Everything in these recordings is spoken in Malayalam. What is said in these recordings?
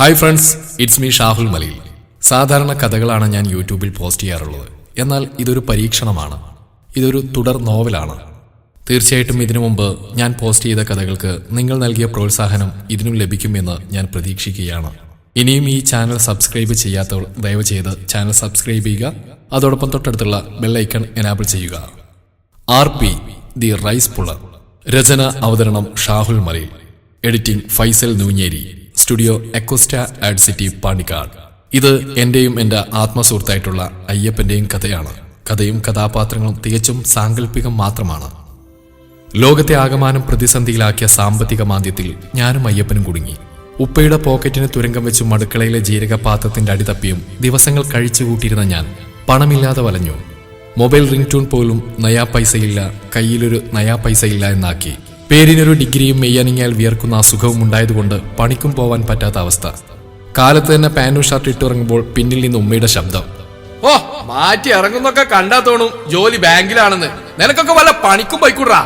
Hi friends it's me Shahul Malayil സാധാരണ കഥകളാണ് ഞാൻ യൂട്യൂബിൽ പോസ്റ്റ് ചെയ്യാറുള്ളത്. എന്നാൽ ഇതൊരു പരീക്ഷണമാണ്. ഇതൊരു തുടർ നോവലാണ്. തീർച്ചയായിട്ടും ഇതിനു മുമ്പ് ഞാൻ പോസ്റ്റ് ചെയ്ത കഥകൾക്ക് നിങ്ങൾ നൽകിയ പ്രോത്സാഹനം ഇതിനും ലഭിക്കുമെന്ന് ഞാൻ പ്രതീക്ഷിക്കുകയാണ്. ഇനിയും ഈ ചാനൽ സബ്സ്ക്രൈബ് ചെയ്യാത്തവർ ദയവ് ചെയ്ത് ചാനൽ സബ്സ്ക്രൈബ് ചെയ്യുക. അതോടൊപ്പം തൊട്ടടുത്തുള്ള ബെല്ലൈക്കൺ എനാബിൾ ചെയ്യുക. R P the rise puller രചന അവതരണം ഷാഹുൽ മലയിൽ. എഡിറ്റിംഗ് ഫൈസൽ നൂഞ്ഞേരി. സ്റ്റുഡിയോ എക്കോസ്റ്റ ആഡ് സിറ്റി പാണ്ടിക്കാട്. ഇത് എന്റെയും എന്റെ ആത്മസുഹൃത്തായിട്ടുള്ള അയ്യപ്പന്റെയും കഥയാണ്. കഥയും കഥാപാത്രങ്ങളും തികച്ചും സാങ്കല്പികം മാത്രമാണ്. ലോകത്തെ ആകമാനം പ്രതിസന്ധിയിലാക്കിയ സാമ്പത്തിക മാന്ദ്യത്തിൽ ഞാനും അയ്യപ്പനും കുടുങ്ങി. ഉപ്പയുടെ പോക്കറ്റിന് തുരങ്കം വെച്ചും മടുക്കളയിലെ ജീരകപാത്രത്തിന്റെ അടിതപ്പിയും ദിവസങ്ങൾ കഴിച്ചു കൂട്ടിയിരുന്ന ഞാൻ പണമില്ലാതെ വലഞ്ഞു. മൊബൈൽ റിംഗ് ടൂൺ പോലും നയാ പൈസയില്ല കയ്യിലൊരു നയാ പൈസയില്ല എന്നാക്കി പേരിനൊരു ഡിഗ്രിയും മെയ്യണിങ്ങിയാൽ വിയർക്കുന്ന അസുഖവും ഉണ്ടായതുകൊണ്ട് പണിക്കും പോവാൻ പറ്റാത്ത അവസ്ഥ. കാലത്ത് തന്നെ പാന്റും ഷർട്ട് ഇട്ടിറങ്ങുമ്പോൾ പിന്നിൽ നിന്ന് ഉമ്മയുടെ ശബ്ദം. ഓ മാറ്റി ഇറങ്ങുന്നൊക്കെ കണ്ടാ തോന്നും ജോലി ബാങ്കിലാണെന്ന്. നിനക്കൊക്കെ വല്ല പണിക്കും പോയിക്കൂടാ.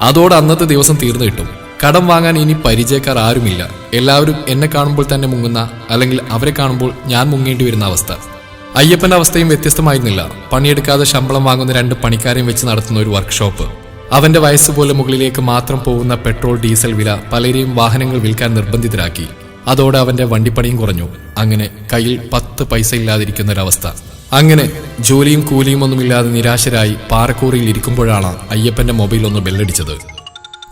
അതോടെ അന്നത്തെ ദിവസം തീർന്നു കിട്ടും. കടം വാങ്ങാൻ ഇനി പരിചയക്കാർ ആരുമില്ല. എല്ലാവരും എന്നെ കാണുമ്പോൾ തന്നെ മുങ്ങുന്ന അല്ലെങ്കിൽ അവരെ കാണുമ്പോൾ ഞാൻ മുങ്ങേണ്ടി വരുന്ന അവസ്ഥ. അയ്യപ്പന്റെ അവസ്ഥയും വ്യത്യസ്തമായിരുന്നില്ല. പണിയെടുക്കാതെ ശമ്പളം വാങ്ങുന്ന രണ്ട് പണിക്കാരെയും വെച്ച് നടത്തുന്ന ഒരു വർക്ക്ഷോപ്പ് അവന്റെ വയസ്സ് പോലെ മുകളിലേക്ക് മാത്രം പോകുന്ന പെട്രോൾ ഡീസൽ വില പലരെയും വാഹനങ്ങൾ വിൽക്കാൻ നിർബന്ധിതരാക്കി. അതോടെ അവന്റെ വണ്ടിപ്പണിയും കുറഞ്ഞു. അങ്ങനെ കയ്യിൽ പത്ത് പൈസ ഇല്ലാതിരിക്കുന്ന ഒരവസ്ഥ അങ്ങനെ ജോലിയും കൂലിയും ഒന്നുമില്ലാതെ നിരാശരായി പാറക്കൂറിയിൽ ഇരിക്കുമ്പോഴാണ് അയ്യപ്പന്റെ മൊബൈൽ ഒന്ന് ബെല്ലടിച്ചത്.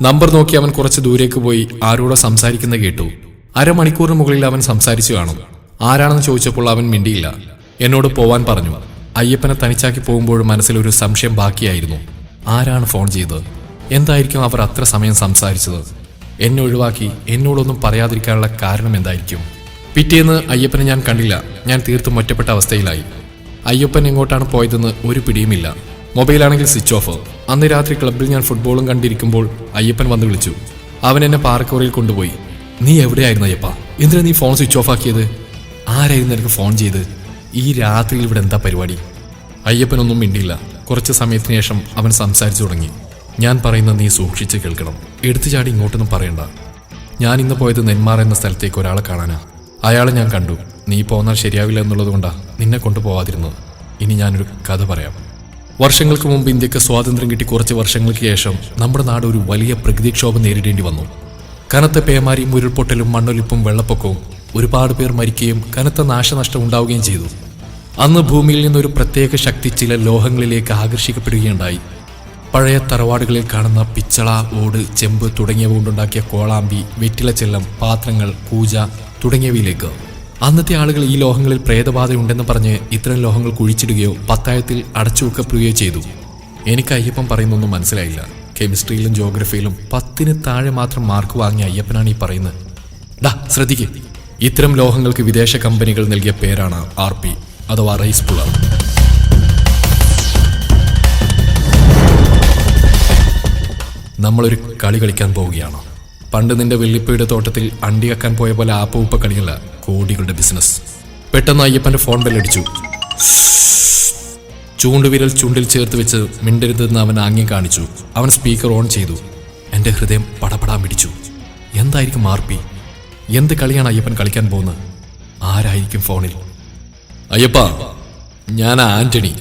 നമ്പർ നോക്കി അവൻ കുറച്ച് ദൂരേക്ക് പോയി ആരോടോ സംസാരിക്കുന്ന കേട്ടു. അരമണിക്കൂറിന് മുകളിൽ അവൻ സംസാരിച്ചു കാണും. ആരാണെന്ന് ചോദിച്ചപ്പോൾ അവൻ മിണ്ടിയില്ല. എന്നോട് പോവാൻ പറഞ്ഞു. അയ്യപ്പനെ തനിച്ചാക്കി പോകുമ്പോഴും മനസ്സിലൊരു സംശയം ബാക്കിയായിരുന്നു. ആരാണ് ഫോൺ ചെയ്തത്? എന്തായിരിക്കും അവർ അത്ര സമയം സംസാരിച്ചത്? എന്നെ ഒഴിവാക്കി എന്നോടൊന്നും പറയാതിരിക്കാനുള്ള കാരണം എന്തായിരിക്കും? പിറ്റേന്ന് അയ്യപ്പനെ ഞാൻ കണ്ടില്ല. ഞാൻ തീർത്തും ഒറ്റപ്പെട്ട അവസ്ഥയിലായി. അയ്യപ്പൻ എങ്ങോട്ടാണ് പോയതെന്ന് ഒരു പിടിയുമില്ല. മൊബൈലാണെങ്കിൽ സ്വിച്ച് ഓഫ്. അന്ന് രാത്രി ക്ലബിൽ ഞാൻ ഫുട്ബോളും കണ്ടിരിക്കുമ്പോൾ അയ്യപ്പൻ വന്ന് വിളിച്ചു. അവൻ എന്നെ പാറക്കോറയിൽ കൊണ്ടുപോയി. നീ എവിടെയായിരുന്നു അയ്യപ്പ? എന്തിനാ നീ ഫോൺ സ്വിച്ച് ഓഫ് ആക്കിയത്? ആരായിരുന്നു എനിക്ക് ഫോൺ ചെയ്ത്? ഈ രാത്രിയിൽ ഇവിടെ എന്താ പരിപാടി? അയ്യപ്പനൊന്നും മിണ്ടിയില്ല. കുറച്ച് സമയത്തിന് ശേഷം അവൻ സംസാരിച്ചു തുടങ്ങി. ഞാൻ പറയുന്ന നീ സൂക്ഷിച്ച് കേൾക്കണം. എടുത്തു ചാടി ഇങ്ങോട്ടൊന്നും പറയണ്ട. ഞാൻ ഇന്ന് പോയത് നെന്മാർ എന്ന സ്ഥലത്തേക്ക് ഒരാളെ കാണാനാ. അയാളെ ഞാൻ കണ്ടു. നീ പോന്നാൽ ശരിയാവില്ല എന്നുള്ളത് കൊണ്ടാ നിന്നെ കൊണ്ടുപോവാതിരുന്നത്. ഇനി ഞാനൊരു കഥ പറയാം. വർഷങ്ങൾക്ക് മുമ്പ് ഇന്ത്യയ്ക്ക് സ്വാതന്ത്ര്യം കിട്ടി കുറച്ച് വർഷങ്ങൾക്ക് ശേഷം നമ്മുടെ നാട് ഒരു വലിയ പ്രകൃതിക്ഷോഭം നേരിടേണ്ടി വന്നു. കനത്ത പേമാരിയും ഉരുൾപൊട്ടലും മണ്ണൊലിപ്പും വെള്ളപ്പൊക്കവും ഒരുപാട് പേർ മരിക്കുകയും കനത്ത നാശനഷ്ടം ഉണ്ടാവുകയും ചെയ്തു. അന്ന് ഭൂമിയിൽ നിന്നൊരു പ്രത്യേക ശക്തി ചില ലോഹങ്ങളിലേക്ക് ആകർഷിക്കപ്പെടുകയുണ്ടായി. പഴയ തറവാടുകളിൽ കാണുന്ന പിച്ചള ഓട് ചെമ്പ് തുടങ്ങിയവ കൊണ്ടുണ്ടാക്കിയ കോളാമ്പി വെറ്റിലച്ചെല്ലം പാത്രങ്ങൾ പൂജ തുടങ്ങിയവയിലേക്ക്. അന്നത്തെ ആളുകൾ ഈ ലോഹങ്ങളിൽ പ്രേതബാധയുണ്ടെന്ന് പറഞ്ഞ് ഇത്തരം ലോഹങ്ങൾ കുഴിച്ചിടുകയോ പത്തായത്തിൽ അടച്ചു വെക്കപ്പെടുകയോ ചെയ്തു. എനിക്ക് അയ്യപ്പൻ പറയുന്നൊന്നും മനസ്സിലായില്ല. കെമിസ്ട്രിയിലും ജോഗ്രഫിയിലും പത്തിന് താഴെ മാത്രം മാർക്ക് വാങ്ങിയ അയ്യപ്പനാണ് ഈ പറയുന്നത്. ഡാ ശ്രദ്ധിക്കേ. ഇത്തരം ലോഹങ്ങൾക്ക് വിദേശ കമ്പനികൾ നൽകിയ പേരാണ് ആർ പി. അഥവാ റൈസ് പുളർ. നമ്മളൊരു കളി കളിക്കാൻ പോവുകയാണ്. പണ്ട് നിന്റെ വെള്ളിപ്പയുടെ തോട്ടത്തിൽ അണ്ടി കക്കാൻ പോയ പോലെ ആപ്പ ഉപ്പ കളിയല്ല കോടികളുടെ ബിസിനസ്. പെട്ടെന്ന് അയ്യപ്പന്റെ ഫോൺ ബെല്ലടിച്ചു. ചൂണ്ടുവിരൽ ചൂണ്ടിൽ ചേർത്ത് വെച്ച് മിണ്ടരുതെന്ന് അവൻ ആംഗ്യം കാണിച്ചു. അവൻ സ്പീക്കർ ഓൺ ചെയ്തു. എന്റെ ഹൃദയം പടപടാൻ പിടിച്ചു. എന്തായിരിക്കും ആർപ്പി എന്ത് കളിയാണ് അയ്യപ്പൻ കളിക്കാൻ പോകുന്നത്? ആരായിരിക്കും ഫോണിൽ? അയ്യപ്പ ഞാൻ ആന്റണി.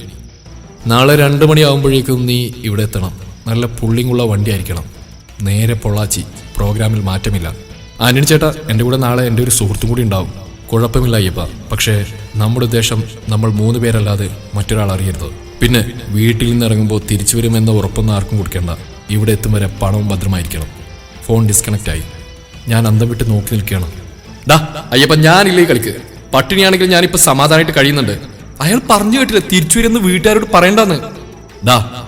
നാളെ രണ്ട് മണിയാകുമ്പോഴേക്കും നീ ഇവിടെ എത്തണം. നല്ല പുള്ളിങ്ങുള്ള വണ്ടി ആയിരിക്കണം നേരെ പൊള്ളാച്ചി പ്രോഗ്രാമിൽ മാറ്റമില്ല. ആന്റണി ചേട്ടാ എന്റെ കൂടെ നാളെ എന്റെ ഒരു സുഹൃത്തും കൂടി ഉണ്ടാവും. കുഴപ്പമില്ല അയ്യപ്പ. പക്ഷേ നമ്മുടെ ഉദ്ദേശം നമ്മൾ മൂന്ന് പേരല്ലാതെ മറ്റൊരാൾ അറിയരുത്. പിന്നെ വീട്ടിൽ നിന്ന് ഇറങ്ങുമ്പോൾ തിരിച്ചു വരുമെന്ന ഉറപ്പൊന്നും ആർക്കും കൊടുക്കേണ്ട. ഇവിടെ എത്തും വരെ പണവും ഭദ്രമായിരിക്കണം. ഫോൺ ഡിസ്കണക്റ്റ് ആയി. ഞാൻ അന്തം വിട്ട് നോക്കി നിൽക്കുകയാണ്. ഡാ അയ്യപ്പ ഞാനില്ലേ കളിക്കുക കളിക്ക്. പട്ടിണിയാണെങ്കിൽ ഞാനിപ്പോ സമാധാനമായിട്ട് കഴിയുന്നുണ്ട്. അയാൾ പറഞ്ഞു കേട്ടില്ല തിരിച്ചു വരുന്ന വീട്ടുകാരോട് പറയണ്ടെന്ന്. ഡാ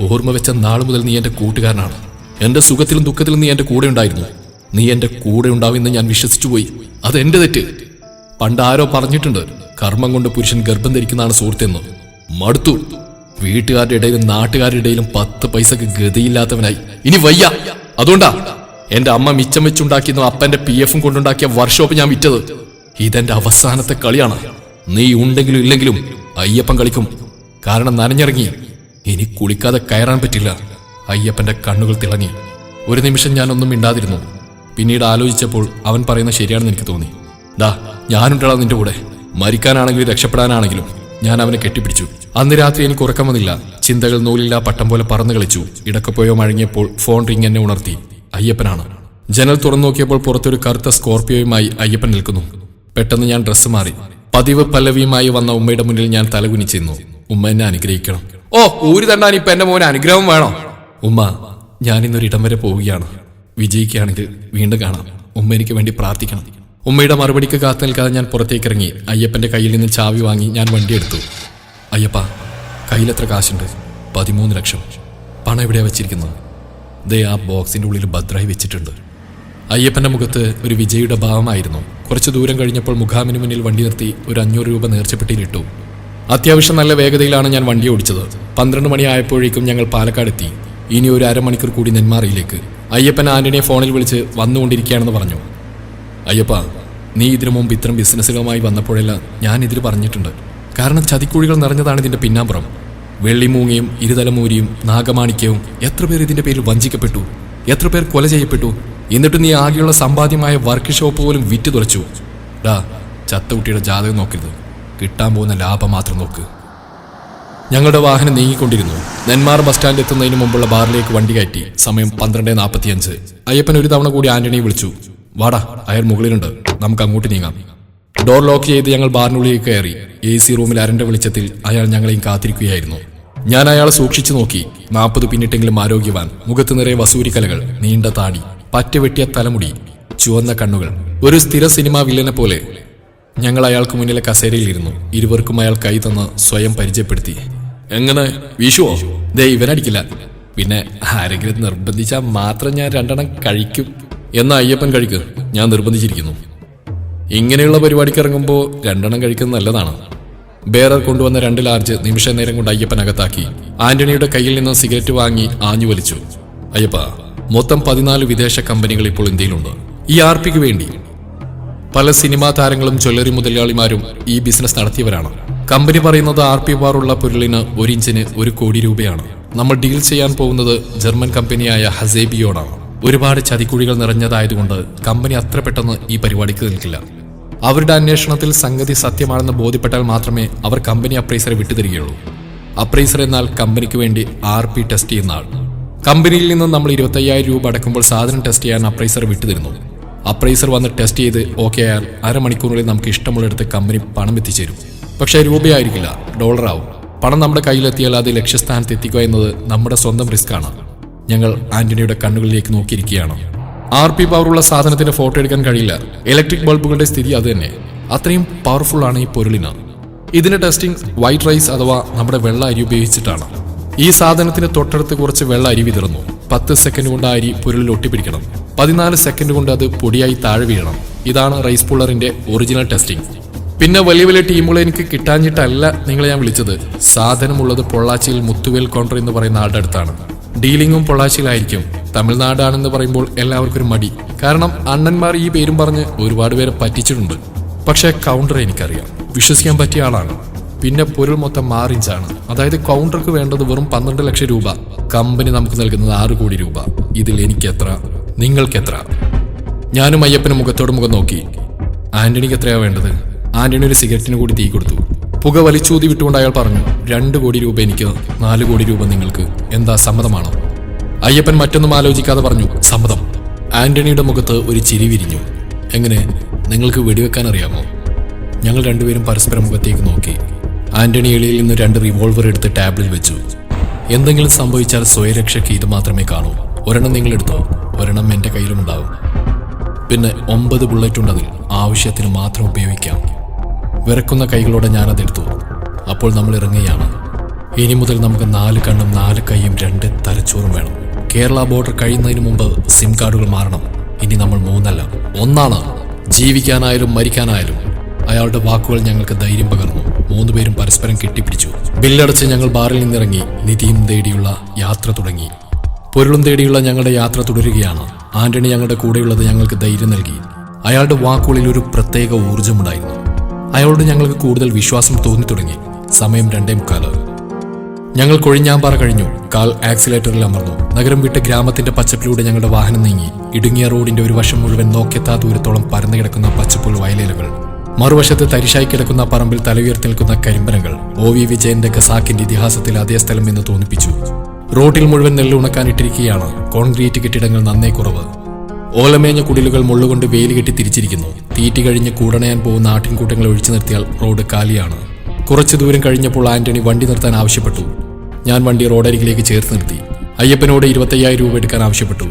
ഓർമ്മ വെച്ച നാളു മുതൽ നീ എന്റെ കൂട്ടുകാരനാണ്. എന്റെ സുഖത്തിലും ദുഃഖത്തിലും നീ എന്റെ കൂടെ ഉണ്ടായിരുന്നു. നീ എന്റെ കൂടെ ഉണ്ടാവുമെന്ന് ഞാൻ വിശ്വസിച്ചു പോയി. അത് എന്റെ തെറ്റ്. പണ്ട് ആരോ പറഞ്ഞിട്ടുണ്ട് കർമ്മം കൊണ്ട് പുരുഷൻ ഗർഭം ധരിക്കുന്നതാണ് സുഹൃത്തെന്ന്. മടുത്തു. വീട്ടുകാരുടെ ഇടയിലും നാട്ടുകാരുടെ ഇടയിലും പത്ത് പൈസക്ക് ഗതിയില്ലാത്തവനായി. ഇനി വയ്യ. അതുകൊണ്ടാ എന്റെ അമ്മ മിച്ചം വെച്ചുണ്ടാക്കിയതും അപ്പന്റെ പി എഫും കൊണ്ടുണ്ടാക്കിയ വർക്ക്ഷോപ്പ് ഞാൻ വിറ്റത്. ഇതെന്റെ അവസാനത്തെ കളിയാണ്. നീ ഉണ്ടെങ്കിലും ഇല്ലെങ്കിലും അയ്യപ്പൻ കളിക്കും. കാരണം നനഞ്ഞിറങ്ങി. ഇനി കുളിക്കാതെ കയറാൻ പറ്റില്ല. അയ്യപ്പന്റെ കണ്ണുകൾ തിളങ്ങി. ഒരു നിമിഷം ഞാനൊന്നും മിണ്ടാതിരുന്നു. പിന്നീട് ആലോചിച്ചപ്പോൾ അവൻ പറയുന്ന ശരിയാണെന്ന് എനിക്ക് തോന്നി. ദാ ഞാനുണ്ടടാ നിന്റെ കൂടെ. മരിക്കാനാണെങ്കിലും രക്ഷപ്പെടാനാണെങ്കിലും ഞാൻ അവനെ കെട്ടിപ്പിടിച്ചു. അന്ന് രാത്രി എനിക്ക് ഉറക്കം വന്നില്ല. ചിന്തകൾ നൂലില്ല പട്ടം പോലെ പറന്നു കളിച്ചു. ഇടക്കപ്പോയോ മഴങ്ങിയപ്പോൾ ഫോൺ റിങ് എന്നെ ഉണർത്തി. അയ്യപ്പനാണ്. ജനൽ തുറന്നു നോക്കിയപ്പോൾ പുറത്തൊരു കറുത്ത സ്കോർപിയോയുമായി അയ്യപ്പൻ നിൽക്കുന്നു. പെട്ടെന്ന് ഞാൻ ഡ്രസ്സ് മാറി. പതിവ് പല്ലവിയുമായി വന്ന ഉമ്മയുടെ മുന്നിൽ ഞാൻ തലകുനിച്ചിരുന്നു. ഉമ്മ എന്നെ അനുഗ്രഹിക്കണം. ഓ ഊരി തണ്ടാൻ ഇപ്പൊ എന്റെ മോന് അനുഗ്രഹം വേണോ? ഉമ്മ ഞാൻ ഇന്നൊരു ഇടം വരെ പോവുകയാണ്. വിജയിക്കുകയാണെങ്കിൽ വീണ്ടും കാണാം. ഉമ്മ എനിക്ക് വേണ്ടി പ്രാർത്ഥിക്കണം. ഉമ്മയുടെ മറുപടിക്ക് കാത്തു നിൽക്കാതെ ഞാൻ പുറത്തേക്ക് ഇറങ്ങി അയ്യപ്പന്റെ കയ്യിൽ നിന്ന് ചാവി വാങ്ങി ഞാൻ വണ്ടി എടുത്തു. അയ്യപ്പ കയ്യിലെത്ര കാശുണ്ട്? പതിമൂന്ന് ലക്ഷം. പണം എവിടെയാ വെച്ചിരിക്കുന്നത്? ദേ ആ ബോക്സിന്റെ ഉള്ളിൽ ഭദ്രായി വെച്ചിട്ടുണ്ട്. അയ്യപ്പന്റെ മുഖത്ത് ഒരു വിജയുടെ ഭാവമായിരുന്നു. കുറച്ചു ദൂരം കഴിഞ്ഞപ്പോൾ മുഖാമിന് മുന്നിൽ വണ്ടി നിർത്തി ഒരു അഞ്ഞൂറ് രൂപ നേർച്ചപ്പെട്ടിയിലിട്ടു. അത്യാവശ്യം നല്ല വേഗതയിലാണ് ഞാൻ വണ്ടി ഓടിച്ചത്. പന്ത്രണ്ട് മണി ആയപ്പോഴേക്കും ഞങ്ങൾ പാലക്കാട് എത്തി. ഇനി ഒരു അരമണിക്കൂർ കൂടി നെന്മാറിയിലേക്ക്. അയ്യപ്പൻ ആന്റണിയെ ഫോണിൽ വിളിച്ച് വന്നുകൊണ്ടിരിക്കുകയാണെന്ന് പറഞ്ഞു. അയ്യപ്പ നീ ഇതിനു മുമ്പ് ഇത്തരം ബിസിനസ്സുകളുമായി വന്നപ്പോഴെല്ലാം ഞാൻ ഇതിൽ പറഞ്ഞിട്ടുണ്ട്. കാരണം ചതിക്കുഴികൾ നിറഞ്ഞതാണ് ഇതിന്റെ പിന്നാമ്പുറം. വെള്ളിമൂങ്ങയും ഇരുതലമൂരിയും നാഗമാണിക്യവും എത്ര പേർ ഇതിന്റെ പേരിൽ വഞ്ചിക്കപ്പെട്ടു? എത്ര പേർ കൊല ചെയ്യപ്പെട്ടു? എന്നിട്ട് നീ ആകെയുള്ള സമ്പാദ്യമായ വർക്ക് ഷോപ്പ് പോലും വിറ്റ് തുറച്ചു. ഡാ ചത്തകുട്ടിയുടെ ജാതകം നോക്കരുത്. കിട്ടാൻ പോകുന്ന ലാഭം മാത്രം നോക്ക്. ഞങ്ങളുടെ വാഹനം നീങ്ങിക്കൊണ്ടിരുന്നു. നെന്മാർ ബസ് സ്റ്റാൻഡിൽ എത്തുന്നതിന് മുമ്പുള്ള ബാറിലേക്ക് വണ്ടി കയറ്റി. സമയം പന്ത്രണ്ട് നാൽപ്പത്തിയഞ്ച് അയ്യപ്പൻ ഒരു തവണ കൂടി ആന്റണിയെ വിളിച്ചു. വാടാ അയാൾ മുകളിലുണ്ട്. നമുക്ക് അങ്ങോട്ട് നീങ്ങാം. ഡോർ ലോക്ക് ചെയ്ത് ഞങ്ങൾ ബാറിനുള്ളിലേക്ക് കയറി. എ സി റൂമിൽ അരണ്ട വെളിച്ചത്തിൽ അയാൾ ഞങ്ങളെയും കാത്തിരിക്കുകയായിരുന്നു. ഞാൻ അയാളെ സൂക്ഷിച്ചു നോക്കി. നാൽപ്പത് പിന്നിട്ടെങ്കിലും ആരോഗ്യവാൻ. മുഖത്ത് നിറയെ വസൂരിക്കലകൾ. നീണ്ട താടി. പറ്റ വെട്ടിയ തലമുടി ചുവന്ന കണ്ണുകൾ. ഒരു സ്ഥിര സിനിമാ വില്ലനെ പോലെ ഞങ്ങൾ അയാൾക്ക് മുന്നിലെ കസേരയിലിരുന്നു. ഇരുവർക്കും അയാൾ കൈ തന്ന് സ്വയം പരിചയപ്പെടുത്തി. എങ്ങനെ? വിഷുവോ ദേ ഇവനടിക്കില്ല പിന്നെ ആരെങ്കിലും നിർബന്ധിച്ചാൽ മാത്രം ഞാൻ രണ്ടെണ്ണം കഴിക്കും. എന്ന അയ്യപ്പൻ കഴിക്കും. ഞാൻ നിർബന്ധിച്ചിരിക്കുന്നു. ഇങ്ങനെയുള്ള പരിപാടിക്ക് ഇറങ്ങുമ്പോൾ രണ്ടെണ്ണം കഴിക്കുന്നത് നല്ലതാണ്. ബേറർ കൊണ്ടുവന്ന രണ്ട് ലാർജ് നിമിഷ നേരം കൊണ്ട് അയ്യപ്പൻ അകത്താക്കി. ആന്റണിയുടെ കയ്യിൽ നിന്ന് സിഗരറ്റ് വാങ്ങി ആഞ്ഞു വലിച്ചു. അയ്യപ്പ മൊത്തം പതിനാല് വിദേശ കമ്പനികൾ ഇപ്പോൾ ഇന്ത്യയിലുണ്ട്. ഈ ആർ പിക്ക് വേണ്ടി പല സിനിമാ താരങ്ങളും ജ്വല്ലറി മുതലാളിമാരും ഈ ബിസിനസ് നടത്തിയവരാണ്. കമ്പനി പറയുന്നത് ആർ പി ബാറുള്ള പൊരുളിന് ഒരു ഇഞ്ചിന് ഒരു കോടി രൂപയാണ്. നമ്മൾ ഡീൽ ചെയ്യാൻ പോകുന്നത് ജർമ്മൻ കമ്പനിയായ ഹസേബിയോടാണ്. ഒരുപാട് ചതിക്കുഴികൾ നിറഞ്ഞതായതുകൊണ്ട് കമ്പനി അത്ര പെട്ടെന്ന് ഈ പരിപാടിക്ക് നിൽക്കില്ല. അവരുടെ അന്വേഷണത്തിൽ സംഗതി സത്യമാണെന്ന് ബോധ്യപ്പെട്ടാൽ മാത്രമേ അവർ കമ്പനി അപ്രൈസറെ വിട്ടുതരികയുള്ളൂ. അപ്രൈസർ എന്നാൽ കമ്പനിക്ക് വേണ്ടി ആർ പി ടെസ്റ്റ് ചെയ്യുന്ന ആൾ. കമ്പനിയിൽ നിന്ന് നമ്മൾ ഇരുപത്തയ്യായിരം രൂപ അടക്കുമ്പോൾ സാധനം ടെസ്റ്റ് ചെയ്യാൻ അപ്രൈസർ വിട്ടുതരുന്നു. അപ്രൈസർ വന്ന് ടെസ്റ്റ് ചെയ്ത് ഓക്കെ ആയാൽ അരമണിക്കൂറിനുള്ളിൽ നമുക്ക് ഇഷ്ടമുള്ളിടത്ത് കമ്പനി പണം എത്തിച്ചേരും. പക്ഷേ രൂപയായിരിക്കില്ല ഡോളർ ആവും. പണം നമ്മുടെ കയ്യിലെത്തിയാൽ അത് ലക്ഷ്യസ്ഥാനത്ത് എത്തിക്കുക എന്നത് നമ്മുടെ സ്വന്തം റിസ്ക് ആണ്. ഞങ്ങൾ ആന്റണിയുടെ കണ്ണുകളിലേക്ക് നോക്കിയിരിക്കുകയാണ്. ആർ പി പവറുള്ള സാധനത്തിന്റെ ഫോട്ടോ എടുക്കാൻ കഴിയില്ല. ഇലക്ട്രിക് ബൾബുകളുടെ സ്ഥിതി അത് തന്നെ. അത്രയും പവർഫുൾ ആണ് ഈ പൊരുളിന്. ഇതിന്റെ ടെസ്റ്റിംഗ് വൈറ്റ് റൈസ് അഥവാ നമ്മുടെ വെള്ള അരി ഉപയോഗിച്ചിട്ടാണ്. ഈ സാധനത്തിന് തൊട്ടടുത്ത് കുറച്ച് വെള്ള അരി വിതറുന്നു പത്ത് സെക്കൻഡ് കൊണ്ട് അരി പൊരുളിൽ ഒട്ടിപ്പിടിക്കണം. പതിനാല് സെക്കൻഡ് കൊണ്ട് അത് പൊടിയായി താഴെ വീഴണം. ഇതാണ് റൈസ് പുള്ളറിന്റെ ഒറിജിനൽ ടെസ്റ്റിംഗ് പിന്നെ വലിയ വലിയ ടീമുകളെ എനിക്ക് കിട്ടാഞ്ഞിട്ടല്ല നിങ്ങളെ ഞാൻ വിളിച്ചത്. സാധനമുള്ളത് പൊള്ളാച്ചിയിൽ മുത്തുവേൽ കൗണ്ടർ എന്ന് പറയുന്ന ആളുടെ അടുത്താണ്. ഡീലിംഗും പൊള്ളാച്ചിയിലായിരിക്കും. തമിഴ്നാടാണെന്ന് പറയുമ്പോൾ എല്ലാവർക്കും ഒരു മടി. കാരണം അണ്ണന്മാർ ഈ പേരും പറഞ്ഞ് ഒരുപാട് പേരെ പറ്റിച്ചിട്ടുണ്ട്. പക്ഷേ കൗണ്ടർ എനിക്കറിയാം. വിശ്വസിക്കാൻ പറ്റിയ ആളാണ്. പിന്നെ പൊരുൾ മൊത്തം മാറിഞ്ചാണ് അതായത് കൗണ്ടർക്ക് വേണ്ടത് വെറും പന്ത്രണ്ട് ലക്ഷം രൂപ. കമ്പനി നമുക്ക് നൽകുന്നത് ആറ് കോടി രൂപ. ഇതിൽ എനിക്ക് എത്ര നിങ്ങൾക്ക് എത്ര ഞാനും അയ്യപ്പനും മുഖത്തോട് മുഖം നോക്കി. ആന്റണിക്ക് എത്രയാ വേണ്ടത്? ആന്റണി ഒരു സിഗരറ്റിന് കൂടി തീ കൊടുത്തു. പുക വലിച്ചൂതി വിട്ടുകൊണ്ട് അയാൾ പറഞ്ഞു രണ്ട് കോടി രൂപ എനിക്ക് നാല് കോടി രൂപ നിങ്ങൾക്ക്. എന്താ സമ്മതമാണോ? അയ്യപ്പൻ മറ്റൊന്നും ആലോചിക്കാതെ പറഞ്ഞു സമ്മതം. ആന്റണിയുടെ മുഖത്ത് ഒരു ചിരി വിരിഞ്ഞു. എങ്ങനെ? നിങ്ങൾക്ക് വെടിവെക്കാൻ അറിയാമോ? ഞങ്ങൾ രണ്ടുപേരും പരസ്പരം മുഖത്തേക്ക് നോക്കി. ആന്റണി എളിയിൽ നിന്ന് രണ്ട് റിവോൾവർ എടുത്ത് ടാബിളിൽ വെച്ചു. എന്തെങ്കിലും സംഭവിച്ചാൽ സ്വയരക്ഷയ്ക്ക് ഇത് മാത്രമേ കാണൂ. ഒരെണ്ണം നിങ്ങൾ എടുത്തോ? ഒരെണ്ണം എന്റെ കയ്യിലുമുണ്ടാവും പിന്നെ ഒമ്പത് ബുള്ളറ്റ് ഉണ്ടതിൽ ആവശ്യത്തിന് മാത്രം ഉപയോഗിക്കാം. വിറക്കുന്ന കൈകളോടെ ഞാനതെടുത്തു അപ്പോൾ നമ്മൾ ഇറങ്ങുകയാണ്. ഇനി മുതൽ നമുക്ക് നാല് കണ്ണും നാല് കൈയും രണ്ട് തലച്ചോറും വേണം. കേരള ബോർഡർ കഴിയുന്നതിന് മുമ്പ് സിം കാർഡുകൾ മാറണം. ഇനി നമ്മൾ മൂന്നല്ല. ഒന്നാണ് ജീവിക്കാനായാലും മരിക്കാനായാലും അയാളുടെ വാക്കുകൾ ഞങ്ങൾക്ക് ധൈര്യം പകർന്നു. മൂന്നുപേരും പരസ്പരം കെട്ടിപ്പിടിച്ചു. ബില്ലടച്ച് ഞങ്ങൾ ബാറിൽ നിന്നിറങ്ങി നിധിയും തേടിയുള്ള യാത്ര തുടങ്ങി. പൊരുളും തേടിയുള്ള ഞങ്ങളുടെ യാത്ര തുടരുകയാണ്. ആന്റണി ഞങ്ങളുടെ കൂടെയുള്ളത് ഞങ്ങൾക്ക് ധൈര്യം നൽകി. അയാളുടെ വാക്കുകളിൽ ഒരു പ്രത്യേക ഊർജമുണ്ടായിരുന്നു അയാളോട് ഞങ്ങൾക്ക് കൂടുതൽ വിശ്വാസം തോന്നി തുടങ്ങി. സമയം രണ്ടേ മുക്കാൽ. ഞങ്ങൾ കൊഴിഞ്ഞാമ്പാറ കഴിഞ്ഞു. കാൽ ആക്സിലേറ്ററിൽ അമർന്നു. നഗരം വിട്ട് ഗ്രാമത്തിന്റെ പച്ചപ്പിലൂടെ ഞങ്ങളുടെ വാഹനം നീങ്ങി. ഇടുങ്ങിയ റോഡിന്റെ ഒരു വശം മുഴുവൻ നോക്കെത്താ ദൂരത്തോളം പരന്നു കിടക്കുന്ന പച്ചപ്പുൽ വയലേലകൾ. മറുവശത്ത് തരിശായി കിടക്കുന്ന പറമ്പിൽ തലയുയർത്തി നിൽക്കുന്ന കരിമ്പനകൾ ഒ വി വിജയന്റെ ഖസാക്കിന്റെ ഇതിഹാസത്തിൽ അതേ സ്ഥലം എന്ന് തോന്നിപ്പിച്ചു. റോട്ടിൽ മുഴുവൻ നെല്ല് ഉണക്കാനിട്ടിരിക്കുകയാണ് കോൺക്രീറ്റ് കെട്ടിടങ്ങൾ നന്നേ കുറവ്. ഓലമേഞ്ഞ കുടിലുകൾ മുള്ളുകൊണ്ട് വേലി കെട്ടി തിരിച്ചിരിക്കുന്നു. തീറ്റി കഴിഞ്ഞ് കൂടണയാൻ പോകുന്ന ആട്ടിൻകൂട്ടങ്ങൾ ഒഴിച്ചു നിർത്തിയാൽ റോഡ് കാലിയാണ്. കുറച്ചു ദൂരം കഴിഞ്ഞപ്പോൾ ആന്റണി വണ്ടി നിർത്താൻ ആവശ്യപ്പെട്ടു. ഞാൻ വണ്ടി റോഡരികിലേക്ക് ചേർത്ത് നിർത്തി. അയ്യപ്പനോട് ഇരുപത്തയ്യായിരം രൂപ എടുക്കാൻ ആവശ്യപ്പെട്ടു.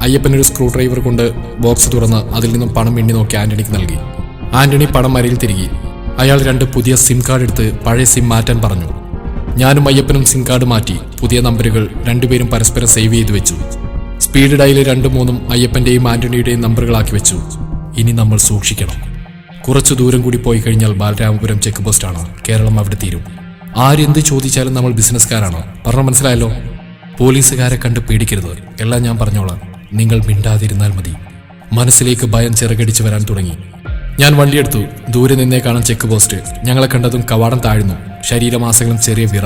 അയ്യപ്പൻ ഒരു സ്ക്രൂ ഡ്രൈവർ കൊണ്ട് ബോക്സ് തുറന്ന് അതിൽ നിന്നും പണം എണ്ണി നോക്കി ആന്റണിക്ക് നൽകി. ആന്റണി പണം അരയിൽ തിരികെ. അയാൾ രണ്ട് പുതിയ സിം കാർഡ് എടുത്ത് പഴയ സിം മാറ്റാൻ പറഞ്ഞു. ഞാനും അയ്യപ്പനും സിം കാർഡ് മാറ്റി പുതിയ നമ്പറുകൾ രണ്ടുപേരും പരസ്പരം സേവ് ചെയ്തു വെച്ചു. സ്പീഡ് ഡയൽ രണ്ടു മൂന്നും അയ്യപ്പന്റെയും ആന്റണിയുടെയും നമ്പറുകളാക്കി വെച്ചു. ഇനി നമ്മൾ സൂക്ഷിക്കണം. കുറച്ചു ദൂരം കൂടി പോയി കഴിഞ്ഞാൽ ബാലരാമപുരം ചെക്ക് പോസ്റ്റാണ് കേരളം അവിടെ തീരും. ആരെന്ത് ചോദിച്ചാലും നമ്മൾ ബിസിനസ്സുകാരാണ്. പറഞ്ഞു മനസ്സിലായല്ലോ? പോലീസുകാരെ കണ്ട് പേടിക്കരുത്. എല്ലാം ഞാൻ പറഞ്ഞോളാം. നിങ്ങൾ മിണ്ടാതിരുന്നാൽ മതി. മനസ്സിലേക്ക് ഭയം ചിറകടിച്ചു വരാൻ തുടങ്ങി. ഞാൻ വണ്ടിയെടുത്തു. ദൂരെ നിന്നേ കാണാൻ ചെക്ക് പോസ്റ്റ്. ഞങ്ങളെ കണ്ടതും കവാടം താഴ്ന്നു. ശരീരമാസങ്ങളും ചെറിയ വിറ.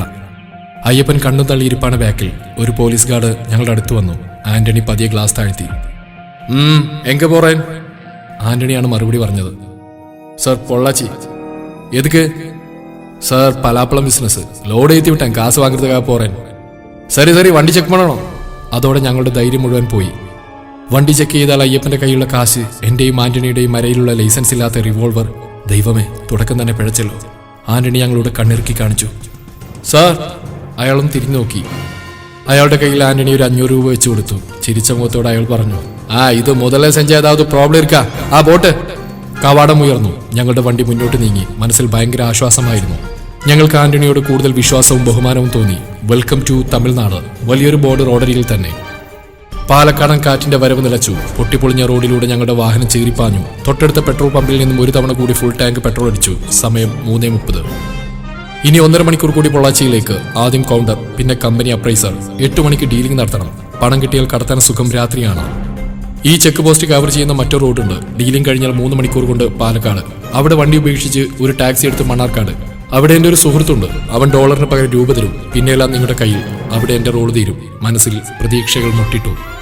അയ്യപ്പൻ കണ്ണും തള്ളിയിരിപ്പാണ് ബാക്കിൽ. ഒരു പോലീസ് ഗാർഡ് ഞങ്ങളുടെ അടുത്ത് വന്നു. ആന്റണി പതിയെ ഗ്ലാസ് താഴ്ത്തി. എങ്ക പോറേൻ. ആന്റണിയാണ് മറുപടി പറഞ്ഞത്. സർ പൊള്ളാച്ചി. എതുക്ക്? സർ പലാപ്പളം ബിസിനസ്. ലോഡ് എത്തി വിട്ടാൻ കാസ് വാങ്ങരുത് പോറേൻ. സരി സരി വണ്ടി ചെക്ക് പണണോ അതോടെ ഞങ്ങളുടെ ധൈര്യം മുഴുവൻ പോയി. വണ്ടി ചെക്ക് ചെയ്താൽ അയ്യപ്പന്റെ കയ്യിലുള്ള കാശ് എന്റെയും ആന്റണിയുടെയും മരയിലുള്ള ലൈസൻസ് ഇല്ലാത്ത റിവോൾവർ ദൈവമേ തുടക്കം തന്നെ പിഴച്ചല്ലോ. ആന്റണി ഞങ്ങളോട് കണ്ണിറുക്കി കാണിച്ചു. സാർ അയാളും തിരിഞ്ഞു നോക്കി. അയാളുടെ കയ്യിൽ ആന്റണി ഒരു അഞ്ഞൂറ് രൂപ വെച്ചു കൊടുത്തു. ചിരിച്ച മുഖത്തോടെ അയാൾ പറഞ്ഞു ആ ഇത് മുതലേ സെഞ്ച് പ്രോബ്ലം ഇരിക്കാ. ആ ബോട്ട് കവാടം ഉയർന്നു. ഞങ്ങളുടെ വണ്ടി മുന്നോട്ട് നീങ്ങി. മനസ്സിൽ ഭയങ്കര ആശ്വാസമായിരുന്നു. ഞങ്ങൾക്ക് ആന്റണിയോട് കൂടുതൽ വിശ്വാസവും ബഹുമാനവും തോന്നി. Welcome to Tamil Nadu. വലിയൊരു ബോർഡർ റോഡരികിൽ തന്നെ. പാലക്കാടൻ കാറ്റിന്റെ വരവ് നിലച്ചു. പൊട്ടിപ്പൊളിഞ്ഞ റോഡിലൂടെ ഞങ്ങളുടെ വാഹനം ചീറിപ്പാഞ്ഞു തൊട്ടടുത്ത പെട്രോൾ പമ്പിൽ നിന്നും ഒരു തവണ കൂടി ഫുൾ ടാങ്ക് പെട്രോൾ അടിച്ചു. സമയം മൂന്നേ മുപ്പത്. ഇനി ഒന്നര മണിക്കൂർ കൂടി പൊള്ളാച്ചിയിലേക്ക് ആദ്യം കൗണ്ടർ പിന്നെ കമ്പനി അപ്രൈസർ എട്ട് മണിക്ക് ഡീലിംഗ് നടത്തണം. പണം കിട്ടിയാൽ കടത്താൻ സുഖം രാത്രിയാണ്. ഈ ചെക്ക് പോസ്റ്റ് കവർ ചെയ്യുന്ന മറ്റൊരു റോഡുണ്ട് ഡീലിംഗ് കഴിഞ്ഞാൽ മൂന്ന് മണിക്കൂർ കൊണ്ട് പാലക്കാട്. അവിടെ വണ്ടി ഉപേക്ഷിച്ച് ഒരു ടാക്സി എടുത്ത് മണ്ണാർക്കാട്. അവിടെ എന്റെ ഒരു സുഹൃത്തുണ്ട്. അവൻ ഡോളറിന് പകരം രൂപ തരും. പിന്നെയെല്ലാം നിങ്ങളുടെ കയ്യിൽ. അവിടെ എന്റെ റോൾ തീരും. മനസ്സിൽ പ്രതീക്ഷകൾ മുട്ടിട്ടു.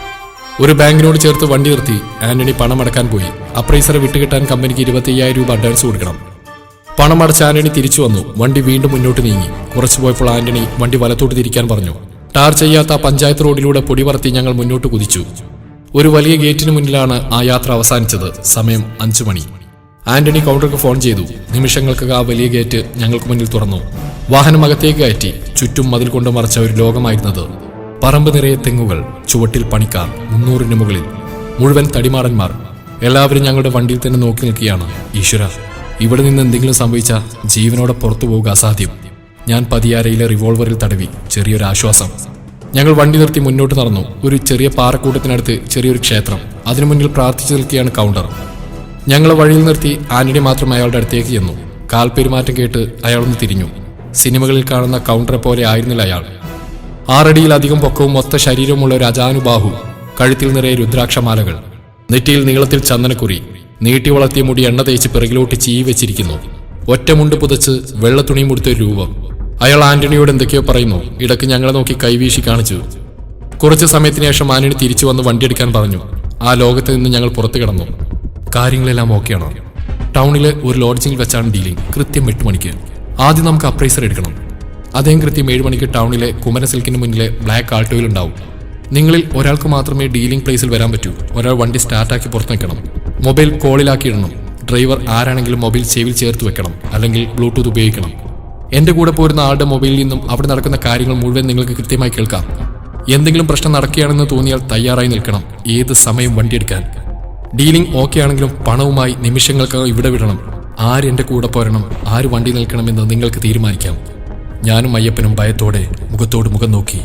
ഒരു ബാങ്കിനോട് ചേർത്ത് വണ്ടി നിർത്തി ആന്റണി പണം അടക്കാൻ പോയി. അപ്രൈസറെ വിട്ടുകിട്ടാൻ കമ്പനിക്ക് ഇരുപത്തയ്യായിരം രൂപ അഡ്വാൻസ് കൊടുക്കണം. പണം അടച്ച ആന്റണി തിരിച്ചു വന്നു. വണ്ടി വീണ്ടും മുന്നോട്ട് നീങ്ങി. കുറച്ചു പോയപ്പോൾ ആന്റണി വണ്ടി വലത്തോട്ട് തിരിക്കാൻ പറഞ്ഞു. ടാർ ചെയ്യാത്ത പഞ്ചായത്ത് റോഡിലൂടെ പൊടി പറത്തി ഞങ്ങൾ മുന്നോട്ട് കുതിച്ചു. ഒരു വലിയ ഗേറ്റിന് മുന്നിലാണ് ആ യാത്ര അവസാനിച്ചത്. സമയം അഞ്ചു മണി. ആന്റണി കൗണ്ടർക്ക് ഫോൺ ചെയ്തു. നിമിഷങ്ങൾക്കകം ആ വലിയ ഗേറ്റ് ഞങ്ങൾക്ക് മുന്നിൽ തുറന്നു. വാഹനം അകത്തേക്ക് കയറ്റി. ചുറ്റും മതിൽ കൊണ്ട് മറച്ച ഒരു ലോകമായിരുന്നത്. പറമ്പ് നിറയെ തെങ്ങുകൾ ചുവട്ടിൽ പണിക്കാർ മുന്നൂറിന് മുകളിൽ മുഴുവൻ തടിമാടന്മാർ എല്ലാവരും ഞങ്ങളുടെ വണ്ടിയിൽ തന്നെ നോക്കി നിൽക്കുകയാണ്. ഈശ്വര ഇവിടെ നിന്ന് എന്തെങ്കിലും സംഭവിച്ചാൽ ജീവനോടെ പുറത്തു പോവുക അസാധ്യം. ഞാൻ പതിയാരയിലെ റിവോൾവറിൽ തടവി ചെറിയൊരു ആശ്വാസം. ഞങ്ങൾ വണ്ടി നിർത്തി മുന്നോട്ട് നടന്നു. ഒരു ചെറിയ പാറക്കൂട്ടത്തിനടുത്ത് ചെറിയൊരു ക്ഷേത്രം. അതിനു മുന്നിൽ പ്രാർത്ഥിച്ചു നിൽക്കുകയാണ് കൗണ്ടർ ഞങ്ങളെ വഴിയിൽ നിർത്തി ആന്റണി മാത്രം അയാളുടെ അടുത്തേക്ക് ചെന്നു. കാൽ പെരുമാറ്റം കേട്ട് അയാളൊന്ന് തിരിഞ്ഞു. സിനിമകളിൽ കാണുന്ന കൗണ്ടറെ പോലെ ആയിരുന്നില്ല അയാൾ. ആറടിയിലധികം പൊക്കവും മൊത്ത ശരീരമുള്ള ഒരു അജാനുബാഹു കഴുത്തിൽ നിറയെ രുദ്രാക്ഷമാലകൾ നെറ്റിയിൽ നീളത്തിൽ ചന്ദനക്കുറി നീട്ടി വളർത്തിയ മുടി എണ്ണ തേച്ച് പിറകിലോട്ട് ചീ വെച്ചിരിക്കുന്നു. ഒറ്റമുണ്ട് പുതച്ച് വെള്ള തുണിയും കൊടുത്ത ഒരു രൂപം. അയാൾ ആന്റണിയോട് എന്തൊക്കെയോ പറയുന്നു. ഇടയ്ക്ക് ഞങ്ങളെ നോക്കി കൈവീശി കാണിച്ചു. കുറച്ച് സമയത്തിന് ശേഷം ആന്റണി തിരിച്ചു വന്ന് വണ്ടിയെടുക്കാൻ പറഞ്ഞു. ആ ലോകത്ത് നിന്ന് ഞങ്ങൾ പുറത്തു കിടന്നു. കാര്യങ്ങളെല്ലാം ഓക്കെയാണോ? ടൗണിലെ ഒരു ലോഡ്ജിങ്ങിൽ വെച്ചാണ് ഡീലിംഗ്. കൃത്യം എട്ട് മണിക്ക്. ആദ്യം നമുക്ക് അപ്രൈസർ എടുക്കണം. അദ്ദേഹം കൃത്യം ഏഴ് മണിക്ക് ടൗണിലെ കുമര സിൽക്കിന് മുന്നിലെ ബ്ലാക്ക് ആൾട്ടോയിൽ ഉണ്ടാവും. നിങ്ങളിൽ ഒരാൾക്ക് മാത്രമേ ഡീലിംഗ് പ്ലേസിൽ വരാൻ പറ്റൂ. ഒരാൾ വണ്ടി സ്റ്റാർട്ടാക്കി പുറത്ത് നിൽക്കണം മൊബൈൽ കോളിലാക്കി ഇടണം. ഡ്രൈവർ ആരാണെങ്കിലും മൊബൈൽ ചെവിൽ ചേർത്ത് വെക്കണം. അല്ലെങ്കിൽ ബ്ലൂടൂത്ത് ഉപയോഗിക്കണം. എന്റെ കൂടെ പോരുന്ന ആളുടെ മൊബൈലിൽ നിന്നും അവിടെ നടക്കുന്ന കാര്യങ്ങൾ മുഴുവൻ നിങ്ങൾക്ക് കൃത്യമായി കേൾക്കാം. എന്തെങ്കിലും പ്രശ്നം നടക്കുകയാണെന്ന് തോന്നിയാൽ തയ്യാറായി നിൽക്കണം. ഏത് സമയം വണ്ടിയെടുക്കാൻ ഡീലിംഗ് ഓക്കെ ആണെങ്കിലും പണവുമായി നിമിഷങ്ങൾക്കകം ഇവിടെ വിടണം. ആര് എന്റെ കൂടെ പോരണം? ആര് വണ്ടി നിൽക്കണമെന്ന് നിങ്ങൾക്ക് തീരുമാനിക്കാം. ഞാനും അയ്യപ്പനും ഭയത്തോടെ മുഖത്തോട് മുഖം നോക്കി